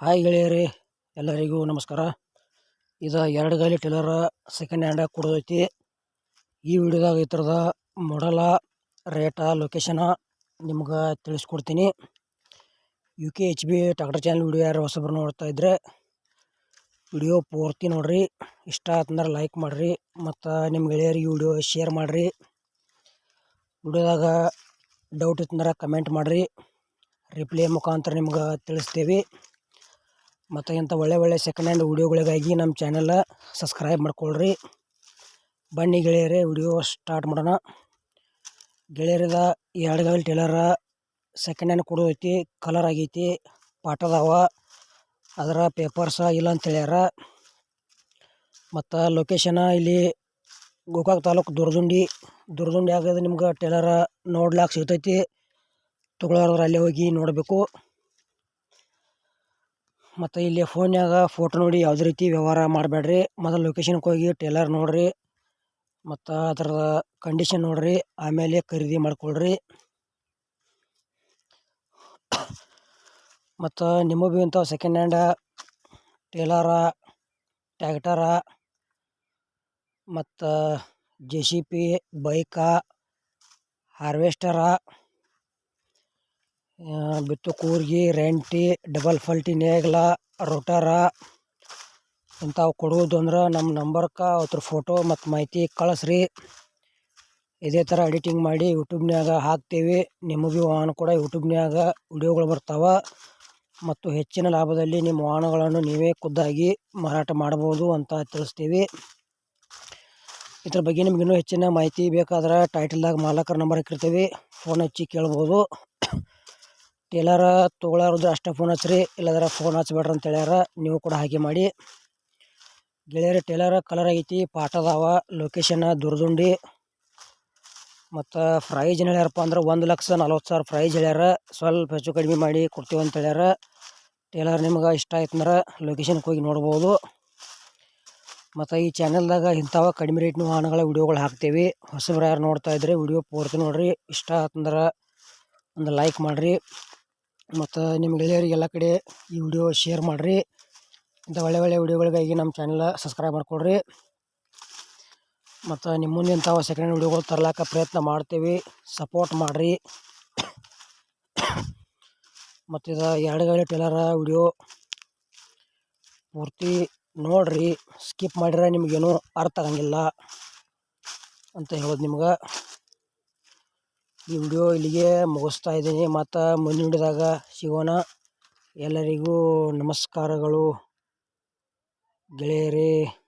Hi ಗೆಳೆಯರಿ, ಎಲ್ಲರಿಗೂ ನಮಸ್ಕಾರ. ಇದು ಎರಡು ಗಾಲಿ ಟೇಲರ್ ಸೆಕೆಂಡ್ ಹ್ಯಾಂಡ್ ಕೊಡೋದೈತಿ ಈ ವಿಡಿಯೋದಾಗ ಈ ಥರದ ಮಾಡಲ ರೇಟ ಲೊಕೇಶನ ನಿಮ್ಗೆ ತಿಳಿಸ್ಕೊಡ್ತೀನಿ. U K H B tractor channel video ಯಾರು ಹೊಸಬ್ರು ನೋಡ್ತಾ ಇದ್ದರೆ ವಿಡಿಯೋ ಪೂರ್ತಿ ನೋಡ್ರಿ. ಇಷ್ಟ ಆತಂದ್ರೆ ಲೈಕ್ ಮಾಡಿರಿ, ಮತ್ತು ನಿಮ್ಮ ಗೆಳೆಯರಿಗೆ ವಿಡಿಯೋ ಶೇರ್ ಮಾಡಿರಿ. ವಿಡಿಯೋದಾಗ ಡೌಟ್ ಇತ್ತಂದ್ರೆ ಕಮೆಂಟ್ ಮಾಡಿರಿ. ರಿಪ್ಲೈ ಮುಖಾಂತರ ನಿಮ್ಗೆ ತಿಳಿಸ್ತೀವಿ. ಮತ್ತು ಇಂಥ ಒಳ್ಳೆ ಒಳ್ಳೆ ಸೆಕೆಂಡ್ ಹ್ಯಾಂಡ್ ವೀಡಿಯೋಗಳಿಗಾಗಿ ನಮ್ಮ ಚಾನೆಲ್ ಸಬ್ಸ್ಕ್ರೈಬ್ ಮಾಡ್ಕೊಳ್ರಿ. ಬನ್ನಿ ಗೆಳೆಯರೇ ವಿಡಿಯೋ ಸ್ಟಾರ್ಟ್ ಮಾಡೋಣ. ಗೆಳೆಯರದ ಎರಡು ಗಾಲಿ ಟೇಲರ ಸೆಕೆಂಡ್ ಹ್ಯಾಂಡ್ ಕೊಡೋದೈತಿ ಕಲರ್ ಆಗೈತಿ ಪಾಟದವ ಅದರ ಪೇಪರ್ಸ ಇಲ್ಲ ಅಂತ ಹೇಳ್ಯಾರ. ಮತ್ತು ಲೊಕೇಶನ ಇಲ್ಲಿ ಗೋಕಾಕ್ ತಾಲೂಕು ದುರ್ದುಂಡಿ ದುರ್ದುಂಡಿ ಆಗೋದು ನಿಮ್ಗೆ ಟೇಲರ ನೋಡ್ಲಾಕ ಸಿಗ್ತೈತಿ. ತೊಗೊಳೋರು ಅಲ್ಲೇ ಹೋಗಿ ನೋಡಬೇಕು. ಮತ್ತು ಇಲ್ಲಿ ಫೋನ್ಯಾಗ ಫೋಟೋ ನೋಡಿ ಯಾವುದೇ ರೀತಿ ವ್ಯವಹಾರ ಮಾಡಬೇಡ್ರಿ ಮೊದಲು ಲೊಕೇಶನ್ಗೆ ಹೋಗಿ ಟೇಲರ್ ನೋಡಿರಿ. ಮತ್ತು ಅದರ ಕಂಡೀಷನ್ ನೋಡಿರಿ. ಆಮೇಲೆ ಖರೀದಿ ಮಾಡ್ಕೊಳ್ರಿ. ಮತ್ತು ನಿಮ್ಮ ಭೀ ಇಂಥವು ಸೆಕೆಂಡ್ ಹ್ಯಾಂಡ ಟೇಲರ ಟ್ಯಾಕ್ಟರ ಮತ್ತು J C B bike, harvester ಬಿತ್ತು ಕೂರ್ಗಿ, ರೆಂಟಿ, ಡಬಲ್ ಫಲ್ಟಿ ನೇಗ್ಲ, ರೋಟರ, ಇಂಥವು ಕೊಡುವುದು ಅಂದ್ರೆ ನಮ್ಮ ನಂಬರ್ಗೆ ಅದ್ರ ಫೋಟೋ ಮತ್ತು ಮಾಹಿತಿ ಕಳಿಸ್ರಿ. ಇದೇ ಥರ ಎಡಿಟಿಂಗ್ ಮಾಡಿ ಯೂಟ್ಯೂಬ್ನ್ಯಾಗ ಹಾಕ್ತೀವಿ. ನಿಮಗೆ ವಾಹನ ಕೂಡ ಯೂಟ್ಯೂಬ್ನ್ಯಾಗ ವಿಡಿಯೋಗಳು ಬರ್ತಾವೆ. ಮತ್ತು ಹೆಚ್ಚಿನ ಲಾಭದಲ್ಲಿ ನಿಮ್ಮ ವಾಹನಗಳನ್ನು ನೀವೇ ಖುದ್ದಾಗಿ ಮಾರಾಟ ಮಾಡ್ಬೋದು ಅಂತ ತಿಳಿಸ್ತೀವಿ. ಇದ್ರ ಬಗ್ಗೆ ನಿಮ್ಗೆ ಇನ್ನೂ ಹೆಚ್ಚಿನ ಮಾಹಿತಿ ಬೇಕಾದ್ರೆ ಟೈಟಲ್ದಾಗ ಮಾಲಕರ ನಂಬರ್ ಹಾಕಿರ್ತೀವಿ. ಫೋನ್ ಹಚ್ಚಿ ಕೇಳ್ಬೋದು. ಟೇಲರ ತೊಗೊಳಾರದ್ರೆ ಅಷ್ಟೇ ಫೋನ್ ಹಚ್ಚಿರಿ, ಇಲ್ಲದ್ರೆ ಫೋನ್ ಹಚ್ಬೇಡ್ರಿ ಅಂತ ಹೇಳ್ಯಾರ. ನೀವು ಕೂಡ ಹಾಗೆ ಮಾಡಿ. ಗೆಳೆಯರ, ಟೇಲರ ಕಲರ್ ಐತಿ ಪಾಠ ಅದಾವ ಲೊಕೇಶನ್ ದುರ್ದುಂಡಿ. ಮತ್ತು ಪ್ರೈಜ್ ಏನು ಹೇಳ್ಯಾರಪ್ಪ ಅಂದ್ರೆ ಒಂದು ಲಕ್ಷ ನಲ್ವತ್ತು ಸಾವಿರ ಪ್ರೈಜ್ ಹೇಳ್ಯಾರ. ಸ್ವಲ್ಪ ಹೆಚ್ಚು ಕಡಿಮೆ ಮಾಡಿ ಕೊಡ್ತೀವಿ ಅಂತ ಹೇಳ್ಯಾರ. ಟೇಲರ್ ನಿಮ್ಗೆ ಇಷ್ಟ ಆಯ್ತಂದ್ರೆ ಲೊಕೇಶನ್ಗೆ ಹೋಗಿ ನೋಡ್ಬೋದು. ಮತ್ತು ಈ ಚಾನಲ್ದಾಗ ಇಂಥವ ಕಡಿಮೆ ರೇಟ್ನ ವಾಹನಗಳ ವಿಡಿಯೋಗಳು ಹಾಕ್ತೀವಿ. ಹೊಸಬ್ರು ಯಾರು ನೋಡ್ತಾ ಇದ್ರೆ ವಿಡಿಯೋ ಪೂರ್ತಿ ನೋಡಿರಿ. ಇಷ್ಟ ಆತಂದ್ರೆ ಒಂದು ಲೈಕ್ ಮಾಡಿರಿ. ಮತ್ತು ನಿಮ್ಮ ಗೆಳೆಯರಿಗೆ ಎಲ್ಲ ಕಡೆ ಈ ವಿಡಿಯೋ ಶೇರ್ ಮಾಡಿರಿ. ಇಂಥ ಒಳ್ಳೆ ಒಳ್ಳೆ ವಿಡಿಯೋಗಳಿಗಾಗಿ ನಮ್ಮ ಚಾನಲ್ ಸಬ್ಸ್ಕ್ರೈಬ್ ಮಾಡಿಕೊಡ್ರಿ. ಮತ್ತು ನಿಮ್ಮ ಮುಂದೆ ಇಂಥವು ಸೆಕೆಂಡ್ ವಿಡಿಯೋಗಳು ತರ್ಲಾಕ ಪ್ರಯತ್ನ ಮಾಡ್ತೀವಿ. ಸಪೋರ್ಟ್ ಮಾಡಿರಿ. ಮತ್ತು ಇದು ಎರಡು ಗಾಡಿ ಟೇಲರ ವಿಡಿಯೋ ಪೂರ್ತಿ ನೋಡ್ರಿ ಸ್ಕಿಪ್ ಮಾಡಿದ್ರೆ ನಿಮಗೇನು ಅರ್ಥ ಆಗಂಗಿಲ್ಲ ಅಂತ ಹೇಳೋದು ನಿಮ್ಗೆ. ಈ ವಿಡಿಯೋ ಇಲ್ಲಿಗೆ ಮುಗಿಸ್ತಾ ಇದ್ದೀನಿ. ಮತ್ತು ಮುಂದಿನ ವಿಡಿಯೋದಾಗ ಸಿಗೋಣ. ಎಲ್ಲರಿಗೂ ನಮಸ್ಕಾರಗಳು. ಗೆಳೆಯರೇ.